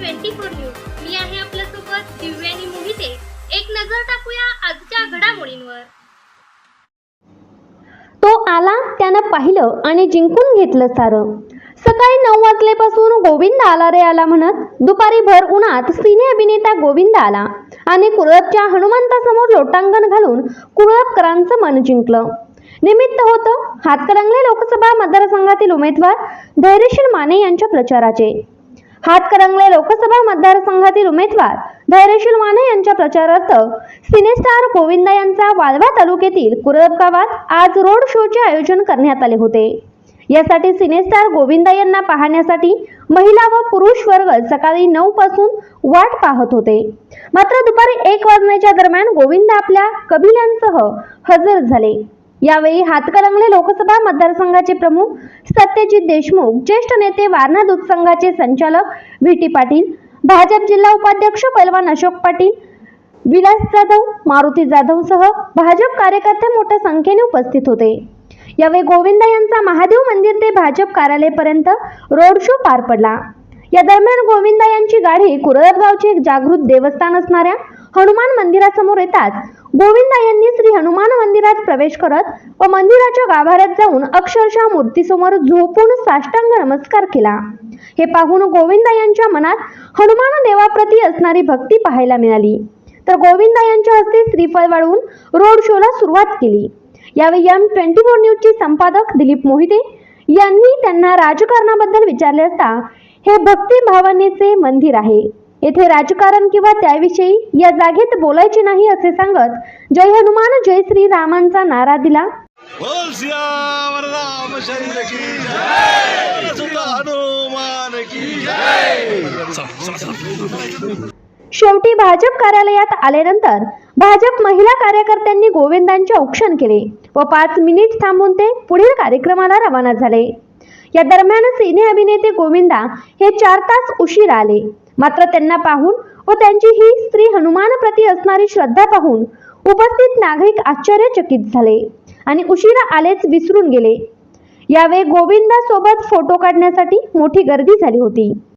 Twenty four news. मी आहे आपल्यासोबत दिव्यानी मोहिते. एक नजर टाकूया आजच्या घडामोडींवर. तो आला त्यानं पाहिलं आणि जिंकून घेतलं सारं. सकाळी नऊ वाजल्यापासून गोविंद आला रे आला म्हणत दुपारी भर उन्हात सिने अभिनेता गोविंद आला आणि कुळपच्या हनुमंतासमोर लोटांगण घालून कुळपकरांचं मन जिंकलं. निमित्त होतं हातकणंगले लोकसभा मतदारसंघातील उमेदवार धैर्यशील माने यांच्या प्रचाराचे. हातकरंगले लोकसभा मतदारसंघातील उमेदवार धैर्यशील माने यांच्या प्रचारार्थ सिनेस्टार गोविंदा यांचा वाळवा तालुक्यातील कुरब गावात आज रोड शोचे आयोजन करण्यात आले होते. यासाठी सिनेस्टार गोविंदा यांना पाहण्यासाठी महिला व पुरुष वर्ग सकाळी नऊ पासून वाट पाहत होते. मात्र दुपारी एक वाजण्याच्या दरम्यान गोविंद आपल्या कबिल्यांसह हजर झाले. यावेळी हातकलंगले लोकसभा मतदारसंघाचे प्रमुख सत्यजित देशमुख ज्येष्ठ नेते वारणा दूध संघाचे संचालक व्ही टी पाटील भाजप जिल्हा उपाध्यक्ष पैलवान अशोक पाटील विलास जाधव मारुती जाधव सह भाजप कार्यकर्ते मोठ्या संख्येने उपस्थित होते. यावेळी गोविंदा यांचा महादेव मंदिर ते भाजप कार्यालयापर्यंत रोड शो पार पडला. या दरम्यान गोविंदा यांची गाडी कुरळप गावचे एक जागृत देवस्थान असणाऱ्या हनुमान मंदिरासमोर येताच गोविंदा यांनी श्री हनुमान मंदिरात प्रवेश करत व मंदिराच्या गाभाऱ्यात जाऊन अक्षरशः मूर्तीसमोर झोपून साष्टांग नमस्कार केला. हे पाहून गोविंदा यांच्या मनात हनुमान देवाप्रती असणारी भक्ती पाहायला मिळाली. तर गोविंदा यांच्या हस्ते श्रीफळ वाढवून रोड शोला सुरुवात केली. यावेळी एम ट्वेंटी फोर न्यूजचे संपादक दिलीप मोहिते यांनी त्यांना राजकारणाबद्दल विचारले असता हे भक्ती भावनेचे मंदिर आहे. येथे राजकारण किंवा त्याविषयी या जागेत बोलायचे नाही असे सांगत जय हनुमान जय श्री रामांचा नारा दिला. शेवटी भाजप कार्यालयात आल्यानंतर भाजप महिला कार्यकर्त्यांनी गोविंदांचे औक्षण केले व पाच मिनिट थांबून ते पुढील कार्यक्रमाला रवाना झाले. या दरम्यान सिने अभिनेते गोविंदा हे चार तास उशीर आले. मात्र त्यांना पाहून व त्यांची ही स्त्री हनुमान प्रती असणारी श्रद्धा पाहून उपस्थित नागरिक आश्चर्यचकित झाले आणि उशिरा आलेच विसरून गेले. यावेळी गोविंदा सोबत फोटो काढण्यासाठी मोठी गर्दी झाली होती.